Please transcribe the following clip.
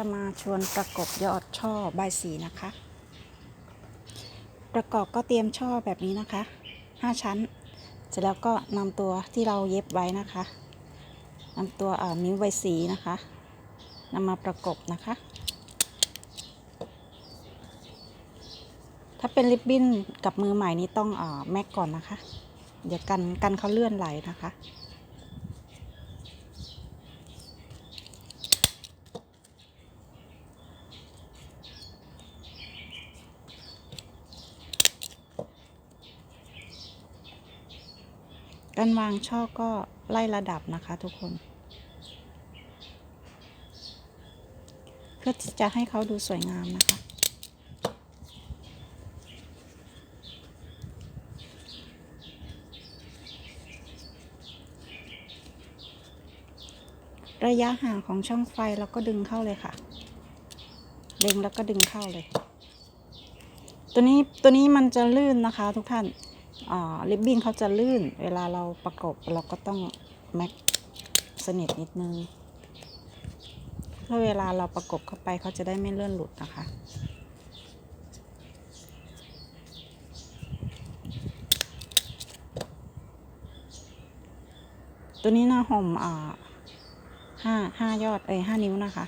จะมาชวนประกบยอดช่อใบสีนะคะ ประกอบก็เตรียมช่อแบบนี้นะคะ 5 ชั้น เสร็จแล้วก็นำตัวที่เราเย็บไว้นะคะนำตัวเอ่อนิ้วใบสีนะคะนำมาประกบนะคะ ถ้าเป็นริบบิ้นกับมือใหม่นี่ต้องอแม็กก่อนนะคะ เดี๋ยวกันกันเขาเลื่อนไหลนะคะ การวางช่อก็ไล่ระดับนะคะทุกคน เพื่อที่จะให้เขาดูสวยงามนะคะ ระยะห่างของช่องไฟเราก็ดึงเข้าเลยค่ะเล็งแล้วก็ดึงเข้าเลย ตัวนี้ตัวนี้มันจะลื่นนะคะทุกท่าน ลิบบิ้นเขาจะลื่น เวลาเราประกบเราก็ต้องแม็กสนิทนิดนึงเพื่อเวลาเราประกบเข้าไปเขาจะได้ไม่เลื่อนหลุดนะคะ ตัวนี้หน้าห่มอ่าห้าห้ายอดเอ้ยห้านิ้วนะคะ